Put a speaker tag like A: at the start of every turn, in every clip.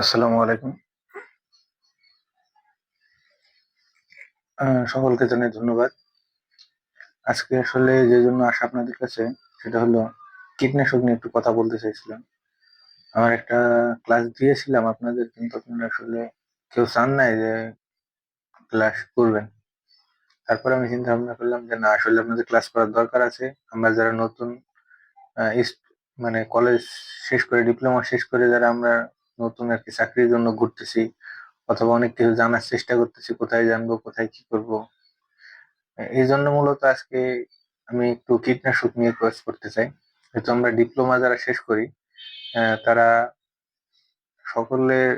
A: আসসালামু আলাইকুম। সকলকে জানাই ধন্যবাদ। আজকে আসলে যে জন্য আসা আপনাদের কাছে, সেটা হলো কীটনাশক নিয়ে একটু কথা বলতে চাইছিলাম। আমার একটা ক্লাস দিয়েছিলাম আপনাদের, কিন্তু আপনারা আসলে কেউ চান নাই যে ক্লাস করবেন। তারপরে আমি চিন্তা ভাবনা করলাম যে না, আসলে আপনাদের ক্লাস করার দরকার আছে। আমরা যারা নতুন মানে কলেজ শেষ করে ডিপ্লোমা শেষ করে যারা আমরা নতুন আর কি চাকরির জন্য ঘুরতেছি, অথবা অনেক কিছু জানার চেষ্টা করতেছি, কোথায় জানব, কোথায় কি করব। এই জন্য মূলত আজকে আমি একটু কীটনাশক নিয়ে কোর্স করতে চাই। যেহেতু আমরা ডিপ্লোমা যারা শেষ করি তারা সকলের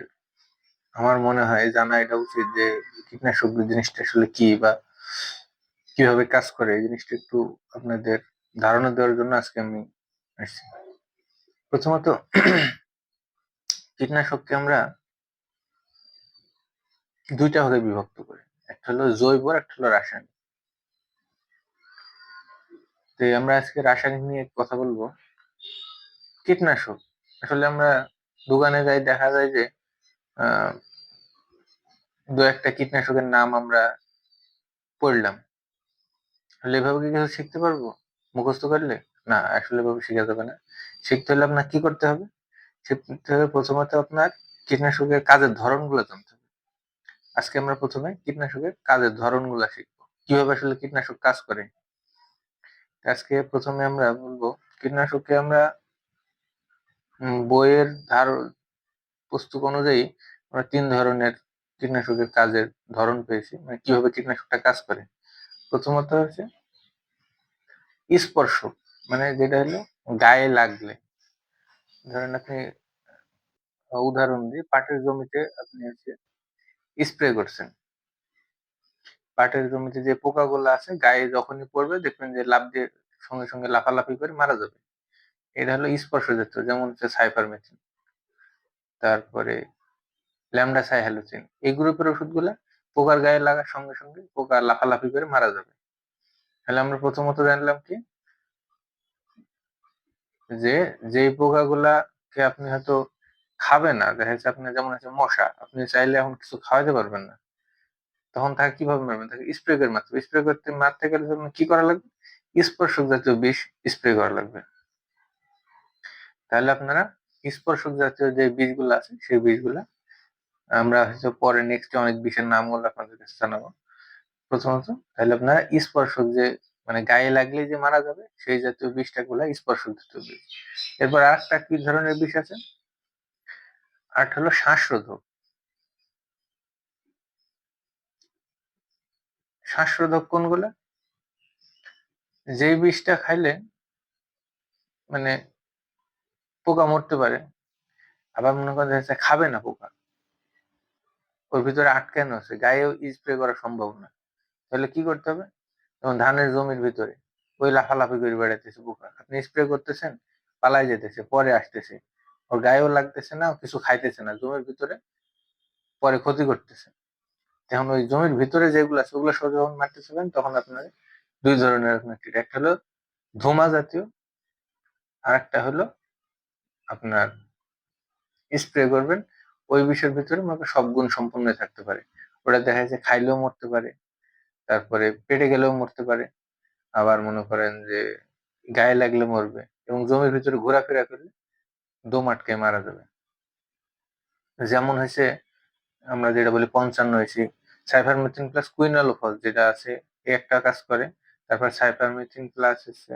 A: আমার মনে হয় জানা এটা উচিত যে কীটনাশক জিনিসটা আসলে কি বা কীভাবে কাজ করে, এই জিনিসটা একটু আপনাদের ধারণা দেওয়ার জন্য আজকে আমি আসছি। প্রথমত কীটনাশককে আমরা দুইটা ভাগে বিভক্ত করি। একটা হলো জৈব একটা হলো রাসায়নিক। তো আমরা আজকে রাসায়নিক নিয়ে কথা বলব। কীটনাশক, আসলে আমরা দোকানে যাই, দেখা যায় যে দু একটা কীটনাশকের নাম আমরা পড়লাম। আসলে এভাবে কি কিছু শিখতে পারব? মুখস্থ করলে? না, আসলে এভাবে শেখা যাবে না। শিখতে হলে আপনার কি করতে হবে? প্রথমত আপনার কীটনাশকের কাজের ধরনগুলো জানতে হবে। আজকে আমরা প্রথমে কীটনাশকের কাজের ধরনগুলো শিখব। কীভাবে আসলে কীটনাশক কাজ করে? আজকে প্রথমে আমরা বলব, কীটনাশককে আমরা বইয়ের ধার, পুস্তক অনুযায়ী আমরা তিন ধরনের কীটনাশকের কাজের ধরন পেয়েছি। মানে কীভাবে কীটনাশকটা কাজ করে? প্রথমত হচ্ছে স্পর্শ মানে যেটা হলো গায়ে লাগলে। ধরেন আপনি উদাহরণ দিই, পাটের জমিতে আপনি হচ্ছে স্প্রে করছেন। পাটের জমিতে যে পোকাগুলো আছে, গায়ে যখনই পড়বে দেখবেন যে লাফ দিয়ে সঙ্গে সঙ্গে লাফালাফি করে মারা যাবে। এটা হলো স্পর্শজাত যেমন হচ্ছে সাইফারমেথিন তারপরে ল্যামডা সাইহ্যালোসিন এই গ্রুপের ওষুধগুলা পোকার গায়ে লাগার সঙ্গে সঙ্গে পোকা লাফালাফি করে মারা যাবে। তাহলে আমরা প্রথমত জানলাম কি যে যেই পোকাগুলাকে আপনি হয়তো খাবে না, দেখা যাচ্ছে আপনার যেমন আছে মশা, আপনি চাইলে এখন কিছু খাওয়াতে পারবেন না। তখন তাকে কীভাবে মারবেন? তাকে স্প্রে করে মারতে স্প্রে করতে মারতে গেলে কি করা লাগবে? স্পর্শক জাতীয় বিষ স্প্রে করা লাগবে। তাহলে আপনারা স্পর্শক জাতীয় যে বীজগুলো আছে, সেই বীজগুলা আমরা হয়তো পরে নেক্সট অনেক বিষের নামগুলো আপনাদের জানাব। প্রথমত, তাহলে আপনারা স্পর্শক যে মানে গায়ে লাগলে যে মারা যাবে, সেই জাতীয় বিষটা গুলা স্পর্শক জাতীয় বিষ এরপর আর একটা কি ধরনের বিষ আছে? আর হলো শ্বাসরোধক। শ্বাসরোধক কোনগুলা? যেই বিষটা খাইলে মানে পোকা মরতে পারে, আবার মনে করেন যে খাবে না পোকা, ওর ভিতরে আটকানো আছে, গায়েও স্প্রে করা সম্ভব না। তাহলে কি করতে হবে? যেমন ধানের জমির ভিতরে। ওই লাফালাফি করে বেড়াইতেছে পোকা আপনি স্প্রে করতেছেন, পালাই যেতেছে, পরে আসতেছে। ওর গায়েও লাগতেছে না, কিছু খাইতেছে না। জমির ভিতরে পরে ক্ষতি করতেছে। এখন ওই জমির ভিতরে যেগুলো আছে, ওগুলো সব যখন মারতেছিলেন তখন আপনার দুই ধরনের কীট একটা হলো ধোমা জাতীয়, আর একটা হলো আপনার স্প্রে করবেন। ওই বিষয়ের ভিতরে মনে সব গুণ সম্পূর্ণ থাকতে পারে। ওটা দেখা যাচ্ছে খাইলেও মরতে পারে। তারপরে পেটে গেলেও মরতে পারে। আবার মনে করেন যে গায়ে লাগলে মরবে এবং জমির ভিতরে ঘোরাফেরা করলে দম আটকে মারা যাবে। যেমন হয়েছে আমরা যেটা বলি পঞ্চান্ন হয়েছি। সাইফারমেথিন প্লাস কুইনালোফস যেটা আছে একটা কাজ করে। তারপর সাইফারমেথিন প্লাস হচ্ছে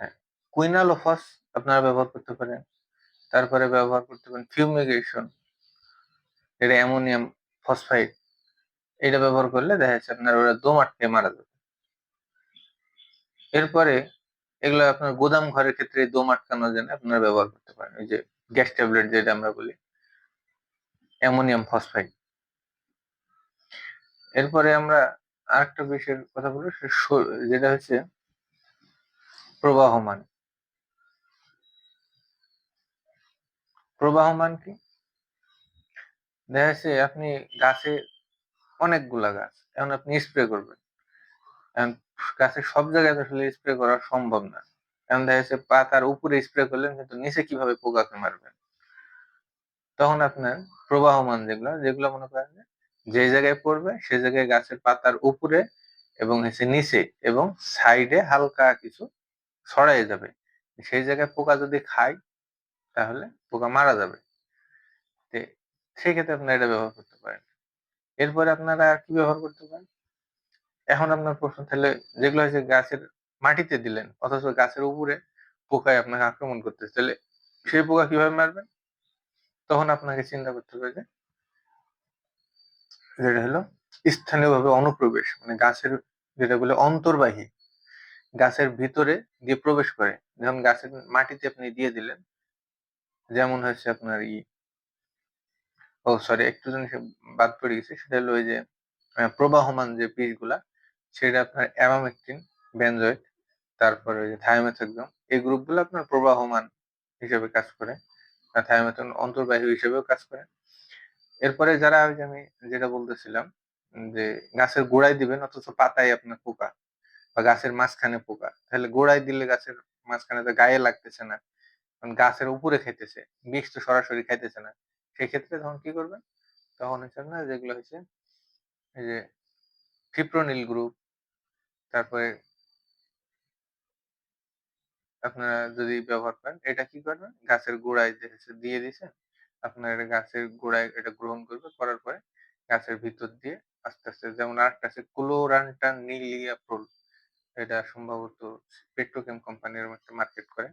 A: হ্যাঁ কুইনালোফস আপনারা ব্যবহার করতে পারেন। তারপরে ব্যবহার করতে পারেন ফিউমিগেশন এটা অ্যামোনিয়াম ফসফাইড। এটা ব্যবহার করলে দেখা যাচ্ছে আপনার ওরা দম আটকে মারা যাবে। এরপরে এগুলো আপনার গোদাম ঘরের ক্ষেত্রে দম আটকানোর জন্য আপনারা ব্যবহার করতে পারেন। ওই যে গ্যাস ট্যাবলেট যেটা আমরা বলি, অ্যামোনিয়াম ফসফাইড। এরপরে আমরা আরেকটা বিষয়ের কথা বলব যেটা হচ্ছে প্রবাহমান। প্রবাহমান কি? দেখা যাচ্ছে আপনি গাছে অনেকগুলা গাছ, এখন আপনি স্প্রে করবেন। গাছের সব জায়গায় আসলে স্প্রে করা সম্ভব না। এখন দেখা যাচ্ছে পাতার উপরে স্প্রে করলেন, কিন্তু নিচে কীভাবে পোকাকে মারবেন? তখন আপনার প্রবাহমান যেগুলো যেগুলো মনে করেন যে জায়গায় পড়বে সেই জায়গায় গাছের পাতার উপরে এবং হচ্ছে নিচে এবং সাইডে হালকা কিছু ছড়াই যাবে। সেই জায়গায় পোকা যদি খায়, তাহলে পোকা মারা যাবে। সেই ক্ষেত্রে আপনারা এটা ব্যবহার করতে পারেন। এরপরে আপনারা কি ব্যবহার করতে পারেন? এখন আপনার প্রশ্ন, তাহলে যেগুলো হচ্ছে গাছের মাটিতে দিলেন, অথচ গাছের উপরে পোকায় আপনাকে আক্রমণ করতেছে, তাহলে সেই পোকা কীভাবে মারবেন? তখন আপনাকে চিন্তা করতে হবে যে, যেটা হলো স্থানীয়ভাবে অনুপ্রবেশ মানে গাছের যেটা বলে অন্তর্বাহী, গাছের ভিতরে দিয়ে প্রবেশ করে। যখন গাছের মাটিতে আপনি দিয়ে দিলেন, যেমন হচ্ছে আপনার ই ও সরি একটু জিনিস বাদ পড়ে গেছে। সেটা হলো ওই যে প্রবাহমান যে বিষগুলা সেটা আপনার অ্যামামেকটিন বেনজয়েড তারপরে ওই যে থায়োমেথক্সাম এই গ্রুপগুলো আপনার প্রবাহমান হিসেবে কাজ করে থায়োমেথন অন্তর্বাহী হিসেবেও কাজ করে। এরপরে যারা ওই যে আমি যেটা বলতেছিলাম, যে গাছের গোড়ায় দিবেন, অথচ পাতায় আপনার পোকা, বা গাছের মাঝখানে পোকা, তাহলে গোড়ায় দিলে গাছের মাঝখানে তো গায়ে লাগতেছে না গাছের উপরে খাইতেছে বিষ তো সরাসরি খাইতেছে না। সেক্ষেত্রে তখন কি করবেন? তখন হচ্ছে না যেগুলো হচ্ছে এই যে ফিপ্রোনিল গ্রুপ তারপরে আপনারা যদি ব্যবহার করেন, এটা কি করবেন? গাছের গোড়ায় যে দিয়ে দিয়েছেন, আপনার গাছের গোড়ায় এটা গ্রহণ করবে, করার পরে গাছের ভিতর দিয়ে আস্তে আস্তে যেমন আরেকটা আছে ক্লোরান্টা নিলিয়াপ্রোল এটা সম্ভবত পেট্রোকেম কোম্পানির একটা মার্কেট করে।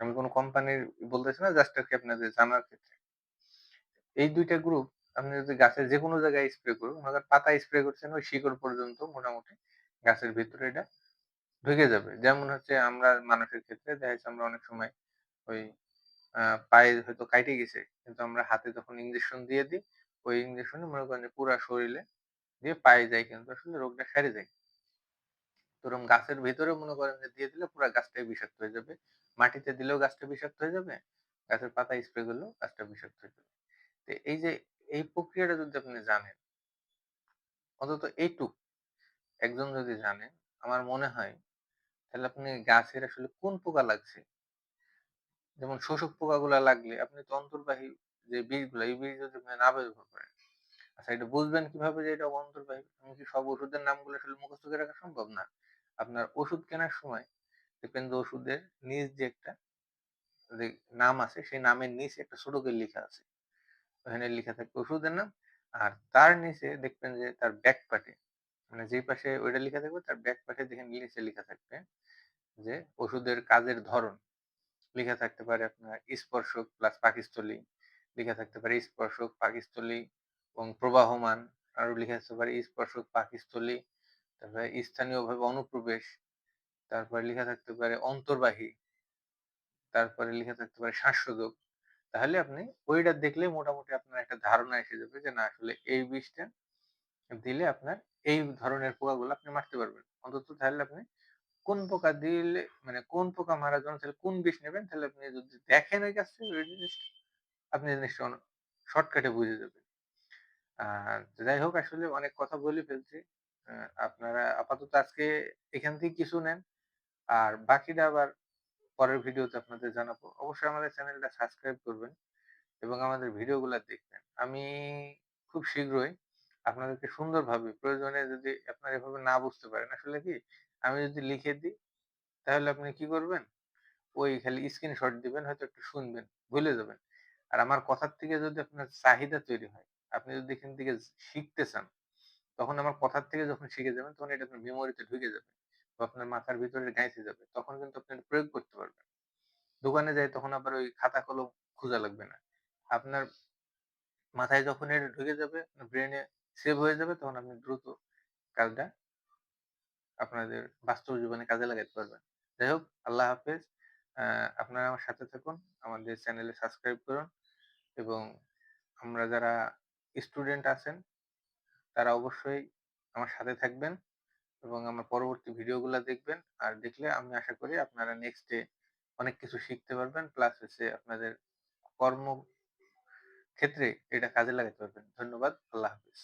A: আমি কোনো কোম্পানির বলতেছি না জাস্ট আর কি আপনাদের জানার ক্ষেত্রে। এই দুইটা গ্রুপ আপনি যদি গাছের যে কোনো জায়গায় স্প্রে করুন, মনে পাতা স্প্রে করছেন, ওই শিকড় পর্যন্ত মোটামুটি গাছের ভিতরে এটা ঢুকে যাবে। যেমন হচ্ছে আমরা মানুষের ক্ষেত্রে দেখা যাচ্ছে আমরা অনেক সময় ওই পায়ে হয়তো কাইটে গেছে, কিন্তু আমরা হাতে যখন ইঞ্জেকশন দিয়ে দিই, ওই ইঞ্জেকশনে মনে করেন পুরা শরীরে দিয়ে পায়ে যায় কিন্তু আসলে রোগটা সেরে যায়। তোরম গাছের ভেতরে মনে করেন যে দিয়ে দিলে পুরো গাছটাই বিষাক্ত হয়ে যাবে, মাটিতে দিলেও গাছটা বিষাক্ত হয়ে যাবে, গাছের পাতা স্প্রে করলেও গাছটা বিষাক্ত হয়ে যাবে। এই যে, এই প্রক্রিয়াটা যদি আপনি জানেন, অন্তত এইটুক একজন যদি জানেন আমার মনে হয় তাহলে আপনি গাছের আসলে কোন পোকা লাগছে? যেমন শোষক পোকাগুলা লাগলে আপনি তো অন্তর্বাহী যে বীজগুলো, এই বীজ যদি আপনি না ব্যবহার করেন আচ্ছা এটা বুঝবেন কীভাবে যে এটা অন্তর্বাহী? আমি কি সব ওষুধের নামগুলো আসলে মুখস্থ করে রাখা সম্ভব না? আপনার ওষুধ কেনার সময় দেখবেন যে ওষুধের নিজ যে একটা যে নাম আছে, সেই নামের নিচে একটা ছোট করে লেখা আছে। ওখানে লেখা থাকবে ওষুধের নাম। আর তার নিচে দেখবেন যে তার ব্যাক পাটে মানে যে পাশে ওইটা লেখা থাকবে, তার ব্যাক পাটে দেখেন নিচে লেখা থাকবে যে ওষুধের কাজের ধরন। লেখা থাকতে পারে আপনার স্পর্শক প্লাস পাকিস্তলি লেখা থাকতে পারে স্পর্শক পাকিস্তলি এবং প্রবাহমান। আরও লেখা থাকতে পারে স্পর্শক পাকিস্তলি তারপরে স্থানীয়ভাবে অনুপ্রবেশ, তারপরে লেখা থাকতে পারে অন্তর্বাহী, তারপরে লেখা থাকতে পারে শ্বাসরোধক তাহলে আপনি ওইটা দেখলে মোটামুটি আপনার একটা ধারণা এসে যাবে যে, না, আসলে এই বিষটা দিলে আপনার এই ধরনের পোকাগুলো আপনি মারতে পারবেন। অন্তত তাহলে আপনি কোন পোকা দিলে মানে কোন পোকা মারার জন্য তাহলে কোন বিষ নেবেন? তাহলে আপনি যদি দেখেন ওই থেকে ওই জিনিসটা, আপনি জিনিসটা শর্টকাটে বুঝে যাবেন। আর যাই হোক, আসলে অনেক কথা বলে ফেলছি। আপনারা আপাতত আজকে এখান থেকে কিছু নেন। আর বাকিটা আবার পরের ভিডিওতে আপনাদের জানাব। অবশ্যই আমাদের চ্যানেলটা সাবস্ক্রাইব করবেন এবং আমাদের ভিডিওগুলো দেখবেন। আমি খুব শীঘ্রই আপনাদেরকে সুন্দরভাবে প্রয়োজনে যদি আপনারা এভাবে না বুঝতে পারেন, আসলে কি? আমি যদি লিখে দিই, তাহলে আপনি কি করবেন? ওই খালি স্ক্রিনশট দিবেন, হয়তো একটু শুনবেন, ভুলে যাবেন। আর আমার কথার থেকে যদি আপনার চাহিদা তৈরি হয়, আপনি যদি এখান থেকে শিখতে চান, তখন আমার কথার থেকে যখন শিখে যাবেন, তখন এটা আপনার মেমোরিতে ঢুকে যাবে। আপনার মাথার ভিতরে গাইতে যাবে, তখন কিন্তু আপনি প্রয়োগ করতে পারবেন। দোকানে যাই তখন আবার ওই খাতা কলম খোঁজা লাগবে না। আপনার মাথায় যখন এটা ঢুকে যাবে ব্রেনে সেভ হয়ে যাবে, তখন আপনি দ্রুত কাজটা আপনাদের বাস্তব জীবনে কাজে লাগাতে পারবেন। যাই হোক, আল্লাহ হাফেজ। আপনারা আমার সাথে থাকুন, আমাদের চ্যানেলে সাবস্ক্রাইব করুন এবং আমরা যারা স্টুডেন্ট আছেন, তারা অবশ্যই আমার সাথে থাকবেন। এবং আমার পরবর্তী ভিডিওগুলো দেখবেন। আর দেখলে আমি আশা করি আপনারা নেক্সট ডে অনেক কিছু শিখতে পারবেন। প্লাস হচ্ছে আপনাদের কর্ম ক্ষেত্রে এটা কাজে লাগাতে পারবেন। ধন্যবাদ। আল্লাহ হাফিজ।